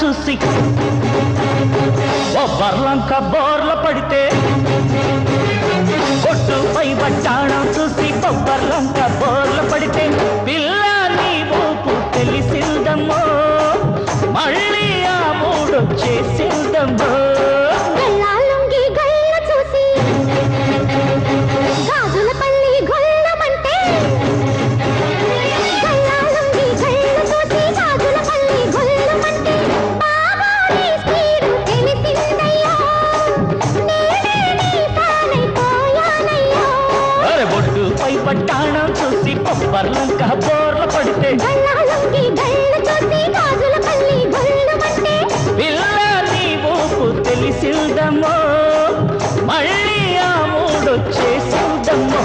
చూసి ఓ బర్లంక బోర్ల పడితే కొట్టుపై వడ్డాణం చూసి బొబ్బర్లంక బోర్ల పడితే పిల్ల నీ ఊపు తెలిసిందమ్మో మళ్ళీ ఆ మూడు వడ్డాణం చూసి బొబ్బర్లంక బోర్ల పడితే గల్లాలుంగి గల్ల చూసి గాజుల పల్లి గొల్లమంటే పిల్ల నీ ఊపు తెలిసిందమ్మో మళ్ళీ ఆ మూడు చేసిందమ్మో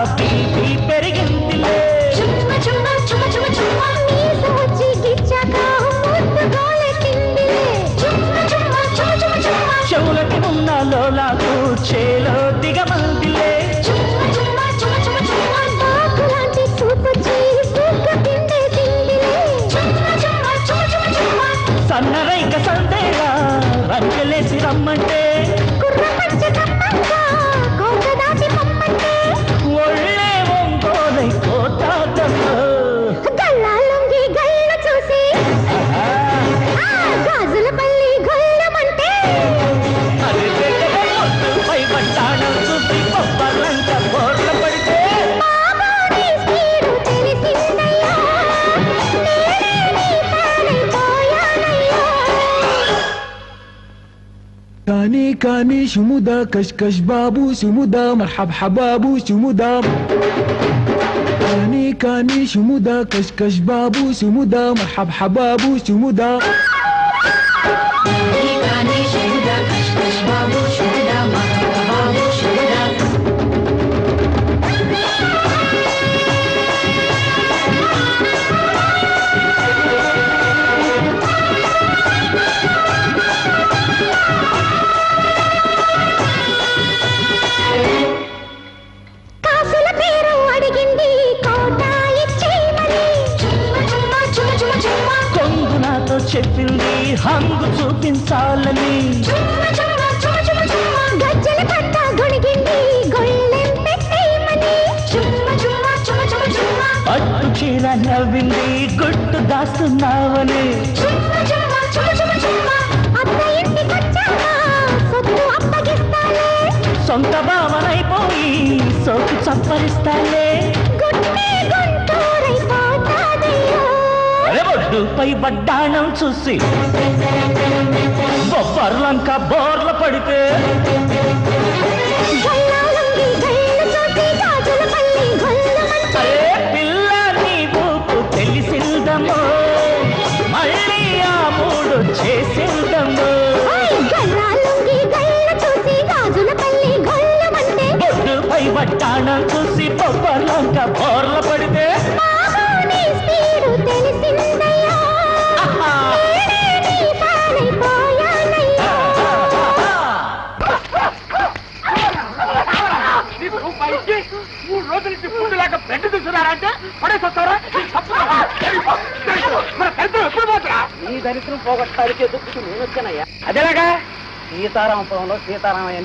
كاني كاني شمودا كشكش بابو شمودا مرحب حبابو شمودا. كاني كاني شمودا كشكش بابو شمودا مرحب حبابو شمودا. చెప్పింది హంగు చూపించాలని పట్ట చీర నవ్వింది గుట్టు దాస్తున్నావని సొంత భావనైపోయి సోకు చప్పరిస్తాలే ఒడ్డుపై వడ్డాణం చూసి బొబ్బర్లంక బోర్ల పడితే పల్లి మళ్ళీ ఆ మూడు వడ్డాణం చూసి బొబ్బర్లంక బోర్ల పడితే తీసుకున్నారంటే పడేసొస్తారా? మన దరిద్రం ఎప్పుడు పోతురా నీ దరిద్రం పోగొట్టడానికి ఎదుర్కొంటూ నేను వచ్చానయ్యా. అదేలాగా? సీతారామపురంలో సీతారామయ్య